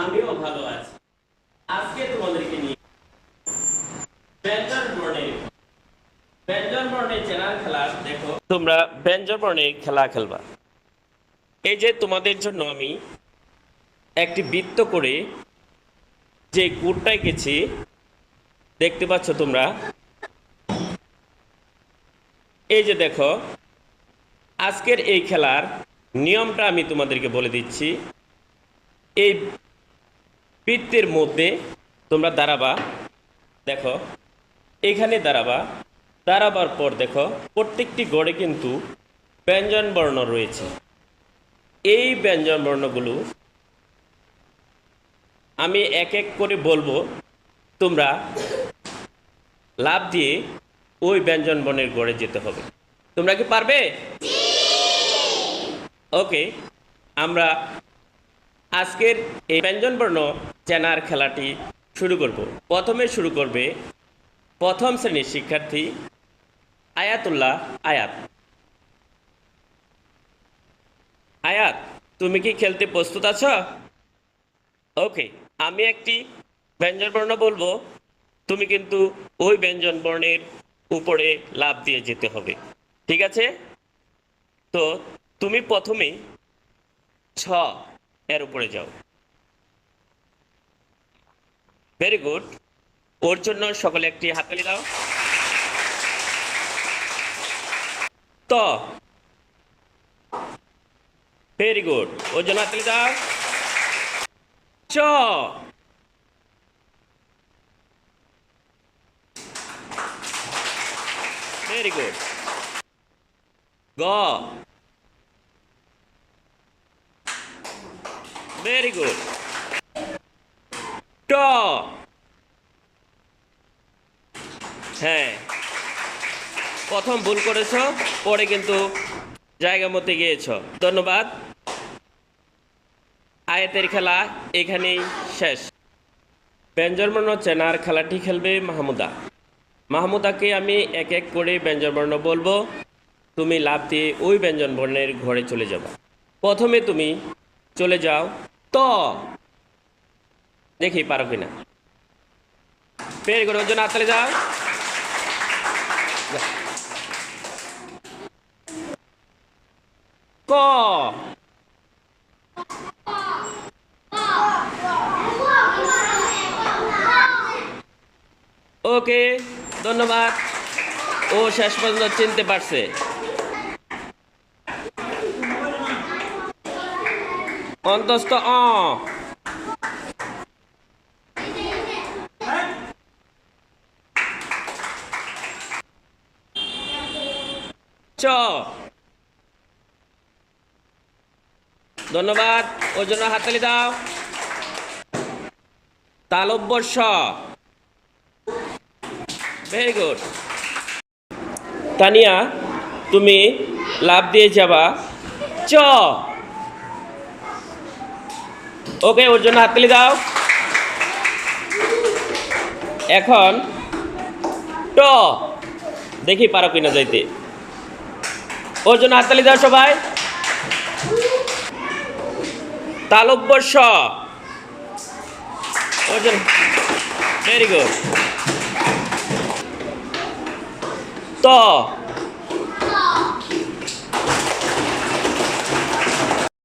আমিও ভালো আছি। আজকে তোমাদেরকে নিয়ে ব্যঞ্জন বর্ণের চেনার খেলা, দেখো। তোমরা ব্যঞ্জন বর্ণের খেলা খেলবা। এই যে তোমাদের জন্য আমি একটি বৃত্ত করে যে কোডটায় গেছি, দেখতে পাচ্ছ তোমরা? এই যে দেখো আজকের এই খেলার নিয়মটা আমি তোমাদেরকে বলে দিচ্ছি। এই বৃত্তের মধ্যে তোমরা দাঁড়াবা। দেখো, এখানে দাঁড়াবা। দাঁড়াবার পর দেখো, প্রত্যেকটি গড়ে কিন্তু ব্যঞ্জন বর্ণ রয়েছে। এই ব্যঞ্জন বর্ণগুলো আমি এক এক করে বলব। তোমরা লাভ দিয়ে ওই ব্যঞ্জন বর্ণের গড়ে যেতে হবে। তোমরা কি পারবে? ওকে, আমরা আজকের এই ব্যঞ্জন বর্ণ চেনার খেলাটি শুরু করব। প্রথমে শুরু করবে প্রথম শ্রেণির শিক্ষার্থী আয়াতুল্লাহ আয়াত। আয়াত, তুমি কি খেলতে প্রস্তুত আছো? ওকে, আমি একটি ব্যঞ্জন বর্ণ বলব। তুমি কিন্তু ওই ব্যঞ্জন বর্ণের উপরে লাভ দিয়ে যেতে হবে। ঠিক আছে? তো তুমি প্রথমেই ছ এর উপরে যাও। ভেরি গুড ওর জন্য সকলে একটি হাততালি দাও। ত। ভেরি গুড ওর জন্য হাততালি দাও। চ। ভেরি গুড গ। ভেরি গুড ট হ্যাঁ। প্রথম ভুল করেছ, পরে কিন্তু জায়গা মতে গিয়েছ। ধন্যবাদ। আয়াতের খেলা এখানেই শেষ। ব্যঞ্জনবর্ণ চেনার খেলাটি খেলবে মাহমুদা। মাহমুদাকে আমি এক এক করে ব্যঞ্জনবর্ণ বলব। তুমি লাভ দিয়ে ওই ব্যঞ্জন বর্ণের ঘরে চলে যাবে। প্রথমে তুমি চলে যাও। ত দেখি পারো কিনা। পের করে ওজন হাতলে যাও ক। ওকে, ধন্যবাদ। ও শেষ পর্যন্ত চিনতে পারছে। অন্তস্থ, অ। চ। ধন্যবাদ ওর জন্য হাততালি দাও। তালব্য ভেরি গুড তানিয়া, তুমি লাভ দিয়ে যাবা। চ। ওকে, ওর জন্য হাততালি দাও। এখন, ট। দেখি পারো কিনা যাইতে। ওর জন্য হাততালি দাও সবাই। তালব্য স। ওর জন্য ভেরি গুড ত।